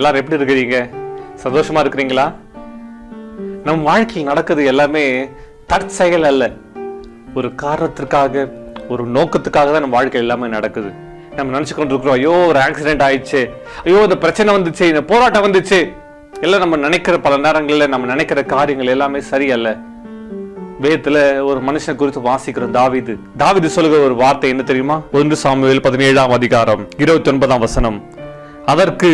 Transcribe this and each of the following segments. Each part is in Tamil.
எல்லாரும் எப்படி இருக்கிறீங்க? சந்தோஷமா இருக்கிறீங்களா? நம் வாழ்க்கையில் நடக்குது எல்லாமே தற்செயல் அல்ல. ஒரு காரணத்திற்காக ஒரு நோக்கத்துக்காக தான் நம்ம வாழ்க்கை எல்லாமே நடக்குது. நம்ம நினைச்சு கொண்டிருக்கிறோம் ஐயோ ஒரு ஆக்சிடென்ட் ஆயிடுச்சு. ஐயோ இந்த பிரச்சனை வந்துச்சு இந்த போராட்டம் வந்துச்சு. எல்லாம் நம்ம நினைக்கிற பல நேரங்களில் நம்ம நினைக்கிற காரியங்கள் எல்லாமே சரியல்ல வேதத்துல ஒரு மனுஷனை குறித்து வாசிக்கிறோம் தாவிது. தாவீது சொல்லுகிற ஒரு வார்த்தை என்ன தெரியுமா? ஒன்று சாமுவேல் பதினேழாம் அதிகாரம் இருபத்தி ஒன்பதாம் வசனம். அதற்கு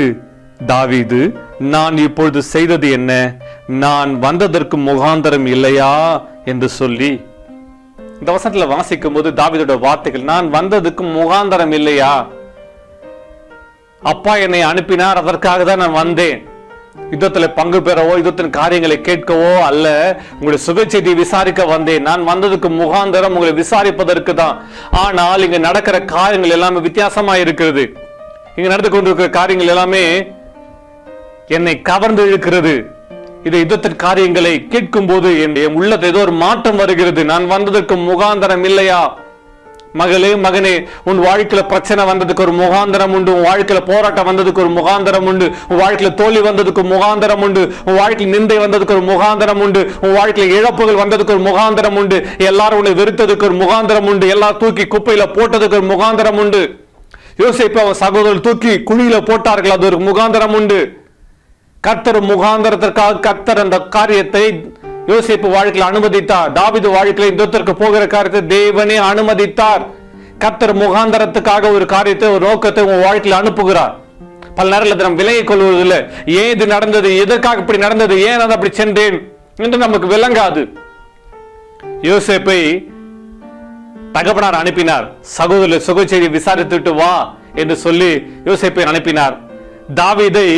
தாவீது நான் இப்பொழுது செய்தது என்ன? நான் வந்ததற்கு முகாந்தரம் இல்லையா? என்று சொல்லி. இந்த வசனத்துல வாசிக்கும் போது தாவீதோட வார்த்தைகள் நான் வந்ததுக்கு முகாந்தரம் இல்லையா? அப்பா என்னை அனுப்பினார் அதற்காக தான் நான் வந்தேன். யுத்தத்தில் பங்கு பெறவோ யுத்தத்தின் காரியங்களை கேட்கவோ அல்ல உங்களுடைய சுகச்செய்தியை விசாரிக்க வந்தேன். நான் வந்ததுக்கு முகாந்தரம் உங்களை விசாரிப்பதற்கு தான். ஆனால் இங்க நடக்கிற காரியங்கள் எல்லாமே வித்தியாசமா இருக்கிறது. இங்க நடந்து கொண்டிருக்கிற காரியங்கள் எல்லாமே என்னை கவர்ந்து இழுக்கிறது. இது யுத்தத்தின் காரியங்களை கேட்கும் போது என் உள்ளத்தை ஏதோ ஒரு மாற்றம் வருகிறது. நான் வந்ததற்கு முகாந்தரம் இல்லையா? மகளே மகனே உன் வாழ்க்கையில பிரச்சனை வந்ததுக்கு ஒரு முகாந்தரம் உண்டு. உன் வாழ்க்கையில போராட்டம் வந்ததுக்கு ஒரு முகாந்தரம் உண்டு. உன் வாழ்க்கையில தோல்வி வந்ததுக்கு முகாந்தரம் உண்டு. உன் வாழ்க்கையில் நிந்தை வந்ததுக்கு ஒரு முகாந்தரம் உண்டு. உன் வாழ்க்கையில இழப்புகள் வந்ததுக்கு ஒரு முகாந்தரம் உண்டு. எல்லாரும் உன்னை வெறுத்ததுக்கு ஒரு முகாந்தரம் உண்டு. எல்லாம் தூக்கி குப்பையில போட்டதுக்கு ஒரு முகாந்தரம் உண்டு. யோசிப்ப அவன் சகோதரர் தூக்கி குழியில போட்டார்கள். அது ஒரு முகாந்தரம் உண்டு. கர்த்தர் முகாந்தரத்திற்காக கர்த்தர் அந்த காரியத்தை யோசிப்பு வாழ்க்கையில் அனுமதித்தார். தாவிது வாழ்க்கையில் யுத்தத்திற்கு போகிற காரியத்தை தேவனே அனுமதித்தார். கர்த்தர் முகாந்தரத்துக்காக ஒரு காரியத்தை ஒரு நோக்கத்தை உங்க வாழ்க்கையில் அனுப்புகிறார். பல நேரத்தில் நம்ம விலகிக் கொள்வதில்லை. ஏன் இது நடந்தது எதற்காக இப்படி நடந்தது ஏன் நான் அப்படி சென்றேன் என்று நமக்கு விளங்காது. யோசேப்பை தகப்பனார் அனுப்பினார். சகோதரர் சுகச்செய்தி விசாரித்துட்டு வா என்று சொல்லி யோசேப்பை அனுப்பினார். தாவிதை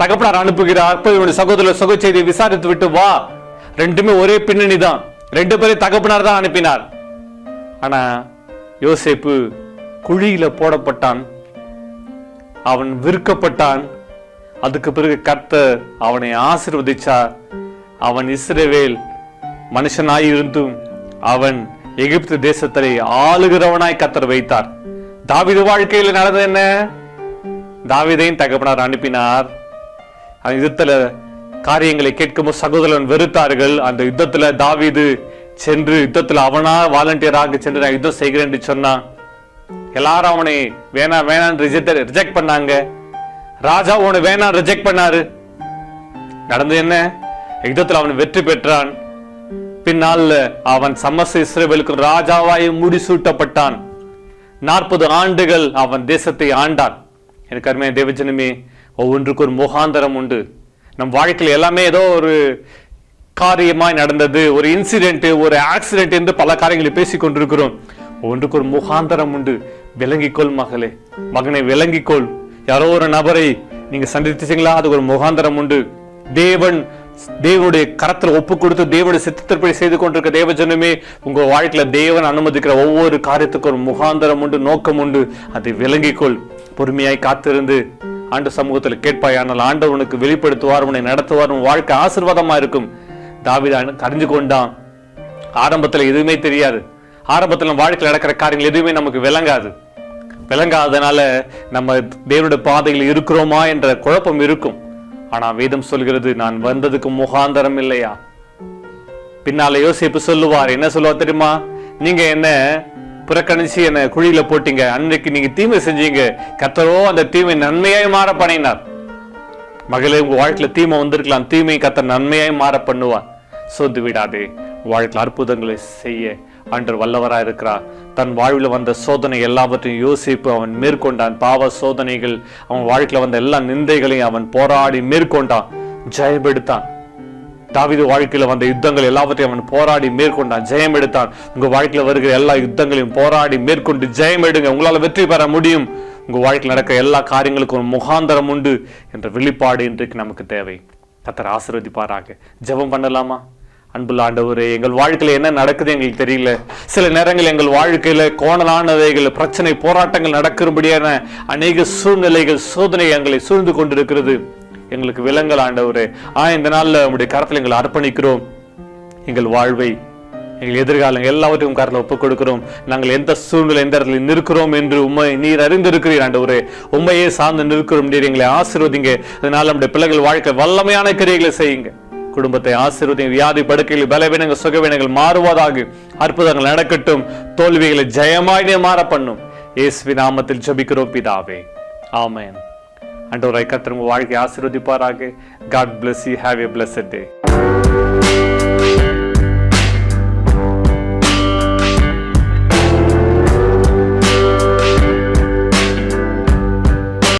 தகப்பனார் அனுப்புகிறார். போய் இவனுடைய சகோதரர் சகோ செய்தியை விசாரித்து விட்டு வா. ரெண்டுமே ஒரே பின்னணி தான் ரெண்டு பேரும் தகப்பனார் தான் அனுப்பினார். ஆனா யோசேப்பு குழியில போடப்பட்டான். அவன் விற்கப்பட்டான். அதுக்கு பிறகு கர்த்தர் அவனை ஆசிர்வதிச்சார். அவன் இஸ்ரேவேல் மனுஷனாய் இருந்தும் அவன் எகிப்து தேசத்தை ஆளுகிறவனாய் கத்தர் வைத்தார். தாவித வாழ்க்கையில் நடந்தது என்ன? தாவிதையும் தகப்பனார் அனுப்பினார். அந்த யுத்தத்துல காரியங்களை கேட்கும்போது சகோதரன் வெறுத்தார்கள். அந்த யுத்தத்துல தாவீது சென்று யுத்தத்துல அவனா வாலண்டியராக சென்று நான் யுத்தம் செய்கிறேன் என்று சொன்னான். எல்லாரும் அவனை வேணாம் வேணான்னு ரிஜெக்ட் ரிஜெக்ட் பண்ணாங்க. ராஜா உன்னை வேணாம் ரிஜெக்ட் பண்ணாரு. நடந்து என்ன? யுத்தத்தில் அவன் வெற்றி பெற்றான். பின்னால் அவன் சமஸ்த இஸ்ரேவேலுக்கு ராஜாவாய் முடிசூட்டப்பட்டான். நாற்பது ஆண்டுகள் அவன் தேசத்தை ஆண்டான். எனக்கு அருமையான தேவஜனமே ஒவ்வொன்றுக்கு ஒரு முகாந்தரம் உண்டு. நம் வாழ்க்கையில் எல்லாமே ஏதோ ஒரு காரியமாய் நடந்தது ஒரு இன்சிடென்ட் ஒரு ஆக்சிடென்ட் என்று பல காரியங்களை பேசி கொண்டிருக்கிறோம். ஒன்றுக்கு ஒரு முகாந்தரம் உண்டு. விளங்கிக்கொள் மகளே. மகனை விளங்கிக்கொள். யாரோ ஒரு நபரை நீங்க சந்தித்தீங்களா அதுக்கு ஒரு முகாந்தரம் உண்டு. தேவன் தேவனுடைய கரத்தில் ஒப்பு கொடுத்து தேவனுடைய சித்தத்திற்படி செய்து கொண்டிருக்க தேவஜனமே உங்க வாழ்க்கையில தேவன் அனுமதிக்கிற ஒவ்வொரு காரியத்துக்கும் ஒரு முகாந்தரம் உண்டு நோக்கம் உண்டு. அதை விளங்கிக்கொள். பொறுமையாய் காத்திருந்து ஆண்டு சமூகத்தில் கேட்பாயானால் ஆண்டவர் உனக்கு வெளிப்படுத்துவார் உன்னை நடத்துவார் உன் வாழ்க்கை ஆசிர்வாதமா இருக்கும். தாவீது தெரிஞ்சு அறிஞ்சு கொண்டான். ஆரம்பத்தில் எதுவுமே தெரியாது. ஆரம்பத்தில் நம்ம வாழ்க்கையில் நடக்கிற காரியங்கள் எதுவுமே நமக்கு விளங்காது. விளங்காதனால நம்ம தேவனுடைய பாதையில் இருக்கிறோமா என்ற குழப்பம் இருக்கும். ஆனால் வேதம் சொல்கிறது நான் வந்ததுக்கு முகாந்தரம் இல்லையா? பின்னால யோசிப்பு சொல்லுவார். என்ன சொல்லுவார் தெரியுமா? நீங்க என்ன புறக்கணிச்சு என்னை குழியில போட்டீங்க. அன்றைக்கு நீங்க தீமை செஞ்சீங்க. கத்தரோ அந்த தீமை நன்மையாய் மாற பண்ணினார். மகளே உங்க வாழ்க்கையில தீமை வந்திருக்கலாம். தீமை கத்தர் நன்மையாய் மாற பண்ணுவார். சோர்ந்து விடாதே. வாழ்க்கையில் அற்புதங்களை செய்ய அன்று வல்லவராக இருக்கிறார். தன் வாழ்வில் வந்த சோதனை எல்லாவற்றையும் யோசிப்பு. அவன் மேற்கொண்டான். பாவ சோதனைகள் அவன் வாழ்க்கையில் வந்த எல்லா நிந்தைகளையும் அவன் போராடி மேற்கொண்டான். ஜெயபெடுத்தான் தாவிது வாழ்க்கையில் வந்த யுத்தங்கள் எல்லாவற்றையும் அவன் போராடி மேற்கொண்டான் ஜெயம் எடுத்தான். உங்க வாழ்க்கையில் வருகிற எல்லா யுத்தங்களையும் போராடி மேற்கொண்டு ஜெயம் எடுங்க. உங்களால் வெற்றி பெற முடியும். உங்கள் வாழ்க்கையில் நடக்கிற எல்லா காரியங்களுக்கும் ஒரு முகாந்தரம் உண்டு என்ற வெளிப்பாடு இன்றைக்கு நமக்கு தேவை. கத்தர் ஆசீர்வதிப்பாராக. ஜெபம் பண்ணலாமா? அன்புள்ள ஆண்டவரே எங்கள் வாழ்க்கையில் என்ன நடக்குது எங்களுக்கு தெரியல. சில நேரங்கள் எங்கள் வாழ்க்கையில் கோணலானவைகள் பிரச்சனை போராட்டங்கள் நடக்கிறபடியான அநேக சூழ்நிலைகள் சோதனை எங்களை சூழ்ந்து கொண்டிருக்கிறது. எங்களுக்கு விலங்கல் ஆண்டவரே. ஆ இந்த நாளில் உங்களுடைய கரத்தில் எங்களை அர்ப்பணிக்கிறோம். எங்கள் வாழ்வை எங்கள் எதிர்காலம் எல்லாவற்றையும் கரத்தில் ஒப்புக் கொடுக்கிறோம் நாங்கள் எந்த சூழ்நிலை எந்த இடத்துல நிற்கிறோம் என்று உண்மை நீர் அறிந்திருக்கிறீர் ஆண்டவரே. உண்மையே சார்ந்து நிற்கிறோம் நீர் எங்களை ஆசீர்வதிங்க. அதனால் நம்முடைய பிள்ளைகள் வாழ்க்கை வல்லமையான கிரியைகளை செய்யுங்க. குடும்பத்தை ஆசீர்வதிங்க வியாதி படுக்கையில் பலவீனங்கள் சுகவீனங்கள் மாறுவதாக அற்புதங்கள் நடக்கட்டும். தோல்விகளை ஜெயமாயினே மாற பண்ணும் இயேசுவி நாமத்தில் ஜபிக்கிறோம் பிதாவே. ஆமேன். ಅಂಡವರ ಕತ್ರ ವಾಳಿಗೆ ಆಶೀರ್ವದಿಪಾರಾಗೆ God bless you have a blessed day